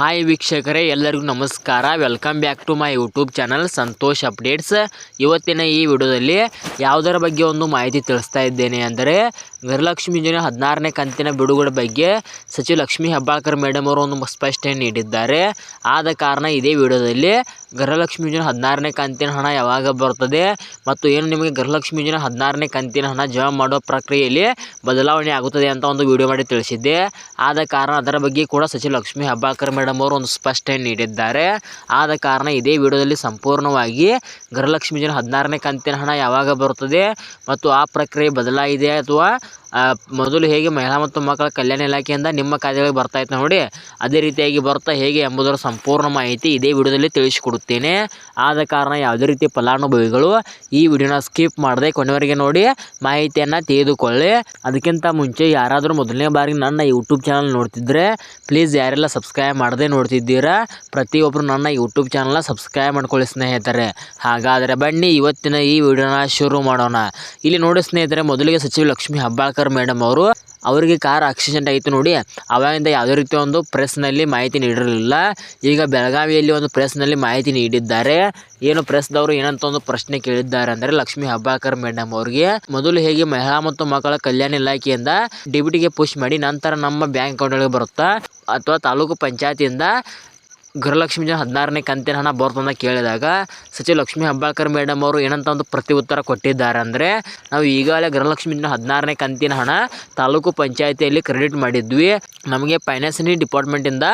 Hi ವೀಕ್ಷಕರೇ, ಎಲ್ಲರಿಗೂ ನಮಸ್ಕಾರ. Welcome back to my YouTube channel Santosh updates ಇವತ್ತಿನ ಈ ವಿಡಿಯೋದಲ್ಲಿ ಯಾವುದರ ಬಗ್ಗೆ ಒಂದು ಮಾಹಿತಿ ತಿಳಿಸ್ತಾ ಇದ್ದೇನೆ ಅಂದರೆ ಗೃಹಲಕ್ಷ್ಮಿ ಯೋಜನೆ ಹದಿನಾರನೇ ಕಂತಿನ ಬಿಡುಗಡೆ ಬಗ್ಗೆ ಸಚಿವ ಲಕ್ಷ್ಮೀ ಹೆಬ್ಬಾಳ್ಕರ್ ಮೇಡಮ್ ಅವರು ಒಂದು ಸ್ಪಷ್ಟನೆ ನೀಡಿದ್ದಾರೆ. ಆದ ಕಾರಣ ಇದೇ ವಿಡಿಯೋದಲ್ಲಿ ಗೃಹಲಕ್ಷ್ಮಿ ಯೋಜನೆ ಹದಿನಾರನೇ ಕಂತಿನ ಹಣ ಯಾವಾಗ ಬರ್ತದೆ ಮತ್ತು ಏನು ನಿಮಗೆ ಗೃಹಲಕ್ಷ್ಮಿ ಯೋಜನೆ ಹದಿನಾರನೇ ಕಂತಿನ ಹಣ ಜಮಾ ಮಾಡೋ ಪ್ರಕ್ರಿಯೆಯಲ್ಲಿ ಬದಲಾವಣೆ ಆಗುತ್ತದೆ ಅಂತ ಒಂದು ವಿಡಿಯೋ ಮಾಡಿ ತಿಳಿಸಿದ್ದೆ. ಆದ ಕಾರಣ ಅದರ ಬಗ್ಗೆ ಕೂಡ ಸಚಿವ ಲಕ್ಷ್ಮೀ ಹೆಬ್ಬಾಳ್ಕರ್ ಮೇಡಮ್ ಅವರು ಒಂದು ಸ್ಪಷ್ಟನೆ ನೀಡಿದ್ದಾರೆ. ಆದ ಕಾರಣ ಇದೇ ವಿಡಿಯೋದಲ್ಲಿ ಸಂಪೂರ್ಣವಾಗಿ ಗೃಹಲಕ್ಷ್ಮಿ ಯೋಜನೆ ಹದಿನಾರನೇ ಕಂತಿನ ಹಣ ಯಾವಾಗ ಬರುತ್ತದೆ ಮತ್ತು ಆ ಪ್ರಕ್ರಿಯೆ ಬದಲಾಗಿದೆ ಅಥವಾ ಮೊದಲು ಹೇಗೆ ಮಹಿಳಾ ಮತ್ತು ಮಕ್ಕಳ ಕಲ್ಯಾಣ ಇಲಾಖೆಯಿಂದ ನಿಮ್ಮ ಖಾತೆಗಳಿಗೆ ಬರ್ತಾ ಇತ್ತು ನೋಡಿ, ಅದೇ ರೀತಿಯಾಗಿ ಬರ್ತಾ ಹೇಗೆ ಎಂಬುದರ ಸಂಪೂರ್ಣ ಮಾಹಿತಿ ಇದೇ ವಿಡಿಯೋದಲ್ಲಿ ತಿಳಿಸಿಕೊಡುತ್ತೇನೆ. ಆದ ಕಾರಣ ಯಾವುದೇ ರೀತಿ ಫಲಾನುಭವಿಗಳು ಈ ವಿಡಿಯೋನ ಸ್ಕಿಪ್ ಮಾಡದೆ ಕೊನೆವರೆಗೆ ನೋಡಿ, ಮಾಹಿತಿಯನ್ನು ತೆಗೆದುಕೊಳ್ಳಿ ಅದಕ್ಕಿಂತ ಮುಂಚೆ ಯಾರಾದರೂ ಮೊದಲನೇ ಬಾರಿ ನನ್ನ ಯೂಟ್ಯೂಬ್ ಚಾನಲ್ ನೋಡ್ತಿದ್ರೆ, ಪ್ಲೀಸ್ ಯಾರೆಲ್ಲ ಸಬ್ಸ್ಕ್ರೈಬ್ ಮಾಡದೆ ನೋಡ್ತಿದ್ದೀರಾ ಪ್ರತಿಯೊಬ್ಬರು ನನ್ನ ಯೂಟ್ಯೂಬ್ ಚಾನಲ್ನ ಸಬ್ಸ್ಕ್ರೈಬ್ ಮಾಡ್ಕೊಳ್ಳಿ ಸ್ನೇಹಿತರೆ. ಹಾಗಾದರೆ ಬನ್ನಿ, ಇವತ್ತಿನ ಈ ವಿಡಿಯೋನ ಶುರು ಮಾಡೋಣ. ಇಲ್ಲಿ ನೋಡಿ ಸ್ನೇಹಿತರೆ, ಮೊದಲಿಗೆ ಸಚಿವ ಲಕ್ಷ್ಮೀ ಹೆಬ್ಬಾಳ್ಕರ್ ಮೇಡಮ್ ಅವರು. ಅವರಿಗೆ ಕಾರ್ ಆಕ್ಸಿಡೆಂಟ್ ಆಯಿತು ನೋಡಿ, ಅವಾಗಿಂದ ಯಾವುದೇ ರೀತಿ ಒಂದು ಪ್ರೆಸ್ನಲ್ಲಿ ಮಾಹಿತಿ ನೀಡಿರಲಿಲ್ಲ. ಈಗ ಬೆಳಗಾವಿಯಲ್ಲಿ ಒಂದು ಪ್ರೆಸ್ನಲ್ಲಿ ಮಾಹಿತಿ ನೀಡಿದ್ದಾರೆ. ಏನು ಪ್ರೆಸ್ದವರು ಏನಂತ ಒಂದು ಪ್ರಶ್ನೆ ಕೇಳಿದ್ದಾರೆ ಅಂದರೆ ಲಕ್ಷ್ಮಿ ಹಬ್ಬಾಕರ್ ಮೇಡಮ್ ಅವರಿಗೆ. ಮೊದಲು ಹೇಗೆ ಮಹಿಳಾ ಮತ್ತು ಮಕ್ಕಳ ಕಲ್ಯಾಣ ಇಲಾಖೆಯಿಂದ ಡಿಬಿಟಿಗೆ ಪುಷ್ ಮಾಡಿ ನಂತರ ನಮ್ಮ ಬ್ಯಾಂಕ್ ಅಕೌಂಟ್ಗಳಿಗೆ ಬರುತ್ತಾ? ಅಥವಾ ತಾಲೂಕು ಪಂಚಾಯತಿಯಿಂದ ಗೃಹಲಕ್ಷ್ಮಿ ಜನ ಹದಿನಾರನೇ ಕಂತಿನ ಹಣ ಬರ್ತಂತ ಕೇಳಿದಾಗ ಸಚಿವ ಲಕ್ಷ್ಮೀ ಹೆಬ್ಬಾಳ್ಕರ್ ಮೇಡಮ್ ಅವರು ಏನಂತ ಒಂದು ಪ್ರತಿ ಉತ್ತರ ಕೊಟ್ಟಿದ್ದಾರೆ ಅಂದರೆ, ನಾವು ಈಗಾಗಲೇ ಗೃಹಲಕ್ಷ್ಮಿ ಜನ ಹದಿನಾರನೇ ಕಂತಿನ ಹಣ ತಾಲೂಕು ಪಂಚಾಯಿತಿಯಲ್ಲಿ ಕ್ರೆಡಿಟ್ ಮಾಡಿದ್ವಿ. ನಮಗೆ ಫೈನಾನ್ಸಿನಿ ಡಿಪಾರ್ಟ್ಮೆಂಟಿಂದ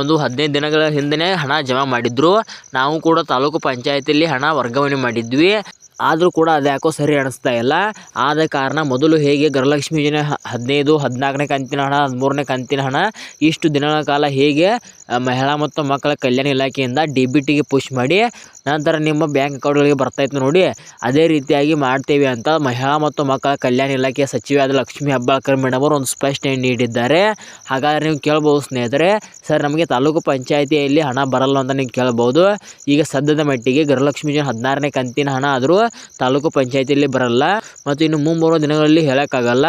ಒಂದು ಹದಿನೈದು ದಿನಗಳ ಹಿಂದೆ ಹಣ ಜಮಾ ಮಾಡಿದ್ರು. ನಾವು ಕೂಡ ತಾಲೂಕು ಪಂಚಾಯಿತಿಯಲ್ಲಿ ಹಣ ವರ್ಗಾವಣೆ ಮಾಡಿದ್ವಿ. ಆದರೂ ಕೂಡ ಅದು ಯಾಕೋ ಸರಿ ಅನಿಸ್ತಾ ಇಲ್ಲ. ಆದ ಕಾರಣ ಮೊದಲು ಹೇಗೆ ಗೃಹಲಕ್ಷ್ಮಿ ಯೋಜನೆ ಹದಿನೈದು, ಹದಿನಾಲ್ಕನೇ ಕಂತಿನ ಹಣ, ಹದಿಮೂರನೇ ಕಂತಿನ ಹಣ, ಇಷ್ಟು ದಿನಗಳ ಕಾಲ ಹೇಗೆ ಮಹಿಳಾ ಮತ್ತು ಮಕ್ಕಳ ಕಲ್ಯಾಣ ಇಲಾಖೆಯಿಂದ ಡಿ ಬಿ ಟಿಗೆ ಪುಷ್ ಮಾಡಿ ನಂತರ ನಿಮ್ಮ ಬ್ಯಾಂಕ್ ಅಕೌಂಟ್ಗಳಿಗೆ ಬರ್ತೈತೆ ನೋಡಿ. ಅದೇ ರೀತಿಯಾಗಿ ಮಾಡ್ತೇವೆ ಅಂತ ಮಹಿಳಾ ಮತ್ತು ಮಕ್ಕಳ ಕಲ್ಯಾಣ ಇಲಾಖೆಯ ಸಚಿವೆಯಾದ ಲಕ್ಷ್ಮೀ ಹೆಬ್ಬಾಳ್ಕರ್ ಮೇಡಮ್ ಅವರು ಒಂದು ಸ್ಪಷ್ಟನೆ ನೀಡಿದ್ದಾರೆ. ಹಾಗಾದರೆ ನೀವು ಕೇಳ್ಬೋದು ಸ್ನೇಹಿತರೆ, ಸರ್ ನಮಗೆ ತಾಲೂಕು ಪಂಚಾಯಿತಿಯಲ್ಲಿ ಹಣ ಬರಲ್ಲ ಅಂತ ನೀವು ಕೇಳ್ಬೋದು. ಈಗ ಸದ್ಯದ ಮಟ್ಟಿಗೆ ಗೃಹಲಕ್ಷ್ಮಿ ಯೋಜನೆ ಹದಿನಾರನೇ ಕಂತಿನ ಹಣ ಆದರೂ ತಾಲೂಕು ಪಂಚಾಯಿತಿಯಲ್ಲಿ ಬರಲ್ಲ ಮತ್ತು ಇನ್ನು ಮುಂಬರುವ ದಿನಗಳಲ್ಲಿ ಹೇಳೋಕ್ಕಾಗಲ್ಲ.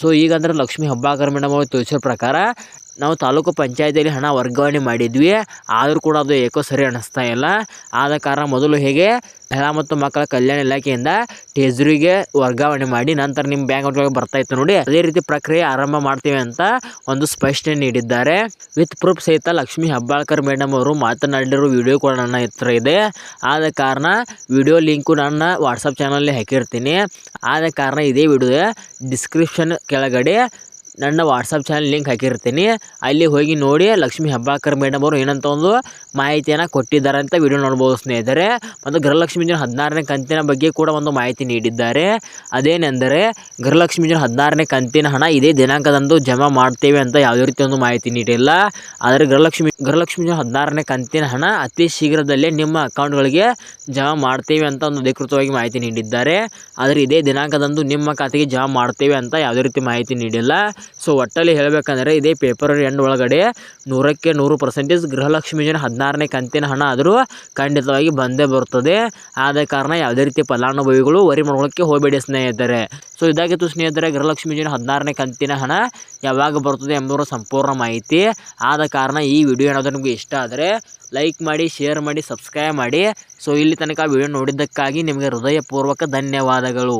ಸೊ ಈಗ ಲಕ್ಷ್ಮೀ ಹೆಬ್ಬಾಳ್ಕರ್ ಮೇಡಮ್ ಅವರು ತಿಳಿಸಿರೋ ಪ್ರಕಾರ ನಾವು ತಾಲೂಕು ಪಂಚಾಯತಿಯಲ್ಲಿ ಹಣ ವರ್ಗಾವಣೆ ಮಾಡಿದ್ವಿ. ಆದರೂ ಕೂಡ ಅದು ಏಕೋ ಸರಿ ಅನ್ನಿಸ್ತಾ ಇಲ್ಲ. ಆದ ಕಾರಣ ಮೊದಲು ಹೇಗೆ ಮಹಿಳಾ ಮತ್ತು ಮಕ್ಕಳ ಕಲ್ಯಾಣ ಇಲಾಖೆಯಿಂದ ಟೇಜರಿಗೆ ವರ್ಗಾವಣೆ ಮಾಡಿ ನಂತರ ನಿಮ್ಮ ಬ್ಯಾಂಕ್ ಅಕೌಂಟ್ಗೆ ಬರ್ತಾ ಇತ್ತು ನೋಡಿ. ಅದೇ ರೀತಿ ಪ್ರಕ್ರಿಯೆ ಆರಂಭ ಮಾಡ್ತೀವಿ ಅಂತ ಒಂದು ಸ್ಪಷ್ಟನೆ ನೀಡಿದ್ದಾರೆ. ವಿತ್ ಪ್ರೂಫ್ ಸಹಿತ ಲಕ್ಷ್ಮೀ ಹೆಬ್ಬಾಳ್ಕರ್ ಮೇಡಮ್ ಅವರು ಮಾತನಾಡಿರೋ ವಿಡಿಯೋ ಕೂಡ ನನ್ನ ಹತ್ರ ಇದೆ. ಆದ ಕಾರಣ ವಿಡಿಯೋ ಲಿಂಕು ನನ್ನ ವಾಟ್ಸಪ್ ಚಾನಲ್ಲಿ ಹಾಕಿರ್ತೀನಿ. ಆದ ಕಾರಣ ಇದೇ ವಿಡಿಯೋ ಡಿಸ್ಕ್ರಿಪ್ಷನ್ ಕೆಳಗಡೆ ನನ್ನ ವಾಟ್ಸಪ್ ಚಾನಲ್ ಲಿಂಕ್ ಹಾಕಿರ್ತೀನಿ. ಅಲ್ಲಿ ಹೋಗಿ ನೋಡಿ, ಲಕ್ಷ್ಮೀ ಹೆಬ್ಬಾಳ್ಕರ್ ಮೇಡಮ್ ಅವರು ಏನಂತ ಒಂದು ಮಾಹಿತಿಯನ್ನು ಕೊಟ್ಟಿದ್ದಾರೆ ಅಂತ ವಿಡಿಯೋ ನೋಡ್ಬೋದು ಸ್ನೇಹಿತರೆ. ಮತ್ತು ಗೃಹಲಕ್ಷ್ಮಿ ಯೋಜನೆ ಹದಿನಾರನೇ ಕಂತಿನ ಬಗ್ಗೆ ಕೂಡ ಒಂದು ಮಾಹಿತಿ ನೀಡಿದ್ದಾರೆ. ಅದೇನೆಂದರೆ, ಗೃಹಲಕ್ಷ್ಮಿ ಯೋಜನೆ ಹದಿನಾರನೇ ಕಂತಿನ ಹಣ ಇದೇ ದಿನಾಂಕದಂದು ಜಮಾ ಮಾಡ್ತೇವೆ ಅಂತ ಯಾವುದೇ ರೀತಿ ಒಂದು ಮಾಹಿತಿ ನೀಡಿಲ್ಲ. ಆದರೆ ಗೃಹಲಕ್ಷ್ಮಿ ಗೃಹಲಕ್ಷ್ಮಿ ಯೋಜನೆ ಹದಿನಾರನೇ ಕಂತಿನ ಹಣ ಅತಿ ಶೀಘ್ರದಲ್ಲೇ ನಿಮ್ಮ ಅಕೌಂಟ್ಗಳಿಗೆ ಜಮಾ ಮಾಡ್ತೇವೆ ಅಂತ ಒಂದು ಅಧಿಕೃತವಾಗಿ ಮಾಹಿತಿ ನೀಡಿದ್ದಾರೆ. ಆದರೆ ಇದೇ ದಿನಾಂಕದಂದು ನಿಮ್ಮ ಖಾತೆಗೆ ಜಮಾ ಮಾಡ್ತೇವೆ ಅಂತ ಯಾವುದೇ ರೀತಿ ಮಾಹಿತಿ ನೀಡಿಲ್ಲ. ಸೊ ಒಟ್ಟಲ್ಲಿ ಹೇಳಬೇಕಂದ್ರೆ ಇದೇ ಪೇಪರ್ ಎಂಡ್ ಒಳಗಡೆ ನೂರಕ್ಕೆ ನೂರು ಪರ್ಸೆಂಟೇಜ್ ಗೃಹಲಕ್ಷ್ಮಿ ಯೋಜನೆ ಹದಿನಾರನೇ ಕಂತಿನ ಹಣ ಆದರೂ ಖಂಡಿತವಾಗಿ ಬಂದೇ ಬರ್ತದೆ ಆದ ಕಾರಣ ಯಾವುದೇ ರೀತಿ ಫಲಾನುಭವಿಗಳು ವರಿ ಮಾಡ್ಕೊಳ್ಳೋಕ್ಕೆ ಹೋಗಬೇಡಿ ಸ್ನೇಹಿತರೆ. ಸೊ ಇದಾಗಿತ್ತು ಸ್ನೇಹಿತರೆ ಗೃಹಲಕ್ಷ್ಮಿ ಯೋಜನೆ ಹದಿನಾರನೇ ಕಂತಿನ ಹಣ ಯಾವಾಗ ಬರ್ತದೆ ಎಂಬುದರ ಸಂಪೂರ್ಣ ಮಾಹಿತಿ. ಆದ ಕಾರಣ ಈ ವಿಡಿಯೋ ಏನಾದರೂ ನಿಮಗೆ ಇಷ್ಟ ಆದರೆ ಲೈಕ್ ಮಾಡಿ ಶೇರ್ ಮಾಡಿ ಸಬ್ಸ್ಕ್ರೈಬ್ ಮಾಡಿ. ಸೊ ಇಲ್ಲಿ ತನಕ ವಿಡಿಯೋ ನೋಡಿದ್ದಕ್ಕಾಗಿ ನಿಮಗೆ ಹೃದಯಪೂರ್ವಕ ಧನ್ಯವಾದಗಳು.